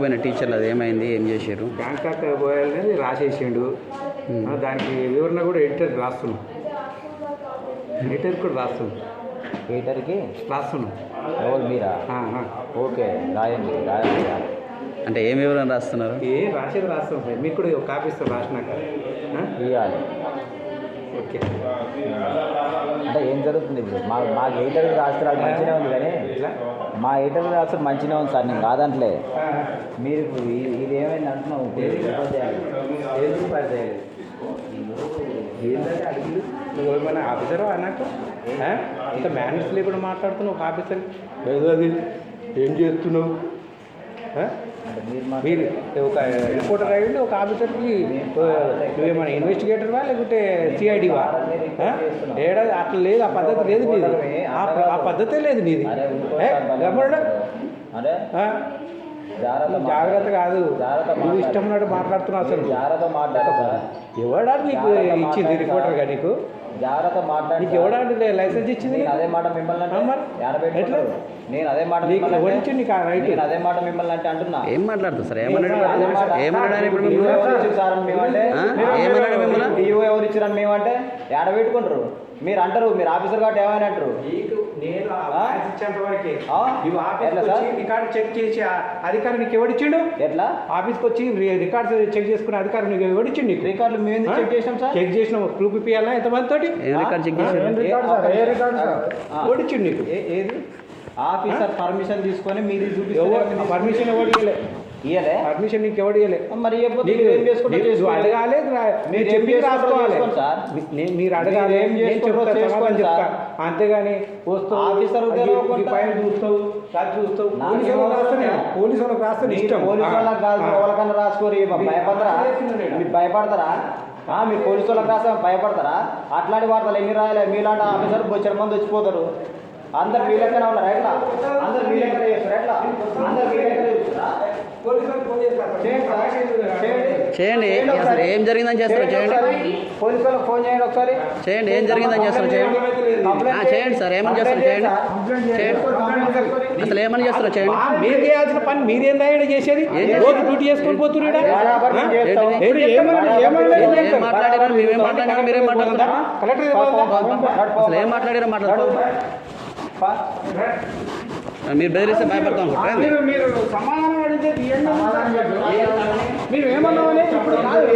పోయిన టీచర్లు అది ఏమైంది? ఏం చేశారు? బ్యాంకాక్ పోయాలని రాసేసిండు. దానికి వివరణ కూడా ఎడిటర్ రాస్తున్నాం. ఎడిటర్ కూడా రాస్తున్నాం. పీటర్కి రాస్తున్నాం. ఎవరు మీరా. ఓకే రాయండి రాయండి. అంటే ఏం వివరణ రాస్తున్నారు? ఏ రాసేది రాస్తాం సార్. మీకు కూడా ఒక కాపీ ఇస్తాం రాసినాక? ఇవ్వాలి అంటే ఏం జరుగుతుంది ఇప్పుడు? మా మా ఎయిటర్ రాస్తారు అది మంచిగా ఉంది కానీ మా ఎయిటర్ రాస్తారు మంచిగా ఉంది సార్ నేను కాదంటలే. మీరు ఇది ఏమైంది అంటున్నావు? ఏంటంటే అడిగి నువ్వు ఏమైనా ఆఫీసర్ అన్నట్టు? ఇంత మేనేజ్ లేకుండా మాట్లాడుతున్నావు ఒక ఆఫీసర్? ఏదో అది ఏం చేస్తున్నావు? మీరు ఒక రిపోర్టర్ అయ్యండి ఒక ఆఫీసర్కి నువ్వేమైనా ఇన్వెస్టిగేటర్వా లేకుంటే సిఐడివా ఏడా అట్లా లేదు ఆ పద్ధతి లేదు నీది. ఆ పద్ధతే లేదు నీది? జాగ్రత్త కాదు. నువ్వు. ఇష్టం ఉన్నట్టు మాట్లాడుతున్నావు అసలు. ఎవడా నీకు ఇచ్చింది రిపోర్టర్గా. నీకు? జాగ్రత్త మాట్లాడి నీకు ఎవడా లైసెన్స్ ఇచ్చింది అదే మాట మిమ్మల్ని అంటే ఆ మరి? యాడ పెట్టుకుంటారు? ఎట్లా? నేను అదే మాట నీకు ఆ రైట్? నేను అదే మాట మిమ్మల్ని అంటే అంటున్నా ఏం మాట్లాడుతుంది సార్ ఏమన్నాడు. ఏమన్నాడు ఇప్పుడు మిమ్మల్ని? ఎవరు ఇచ్చారు సార్ మేమంటే? ఏమన్నాడు మిమ్మల్ని? ఎవరు ఇచ్చారని మేమంటే ఏడ పెట్టుకుంటారు మీరు అంటారు మీరు ఆఫీసర్ కాబట్టి ఏమైనా అంటారు? రికార్డు చెక్ చేసి ఆ అధికారి నీకు ఎవడిచ్చిండు ఎట్లా? ఆఫీస్కి వచ్చి రికార్డ్స్ చెక్ చేసుకునే అధికారి నీకు ఎవడిచ్చిండు నీకు? రికార్డులు మేము చెక్ చేసినాం సార్? చెక్ చేసిన ప్రూఫ్ ఇప్పియాలా ఎంతమంది తోటి. ఓడిచ్చిండు నీకు? ఏది? ఆఫీసర్ పర్మిషన్ తీసుకొని మీరు పర్మిషన్ ఇవ్వలే ఇయ్యలే? పర్మిషన్ నీకు ఎవడు ఇవ్వలే మరి నువ్వు. అడగాలి మీరు చెప్పి రాసుకోవాలి. మీరు అడగాలి. అంతేగాని వస్తావు ఆఫీసర్. ఫైల్ చూస్తావు చూస్తావు. పోలీసు వాళ్ళకి రాస్తే ఏమవసరం? నేను- పోలీసు వాళ్ళకి రాస్తే నీ మీరు ఇష్టం. పోలీసు వాళ్ళకి కాదు. ఎవరికన్నా రాసుకోరు. భయపడతారా. మీరు భయపడతారా? ఆ, మీరు పోలీసు వాళ్ళకి రాస్తే భయపడతారా? అట్లాంటి వార్తలు ఎన్ని రాయాలి? మీలాంటి ఆఫీసర్ బొచ్చర మంది వచ్చిపోతారు. అందరు మీ లెక్కనే ఉన్నారు ఎట్లా? అందరు మీ లెక్కనే చేస్తారు ఎట్లా? అందరు మీ లెక్కనే. చేయండి సార్. చేయండి. చేయండి చేయండి అసలు ఒకసారి. ఏం జరిగిందని చేస్తారు? చేయండి. పోలీసు వాళ్ళకి ఫోన్ చేయండి ఒకసారి. చేయండి. ఏం జరిగిందని చేస్తారు? చేయండి. చేయండి. సార్. ఏమని చేస్తారు? చేయండి చేయండి. అసలు ఏమని చేస్తారో? చేయండి. మీరు చేయాల్సిన పని మీరేందా ఈడ చేసేది? ఏం రోజు డ్యూటీ చేసుకొని పోతున్నారు ఏం ఏం చేస్తారు? మాట్లాడారు? మేమేం మాట్లాడారు? మీరేం ఇవ్వాలా? అసలు ఏం మాట్లాడారో మాట్లాడుకో మీరు బెదిరిస్తే భయపడతాం మీరు మీరు సమాధానం అడిగితే తీయండి. మీరు ఏమన్నామని? ఇప్పుడు కాదు,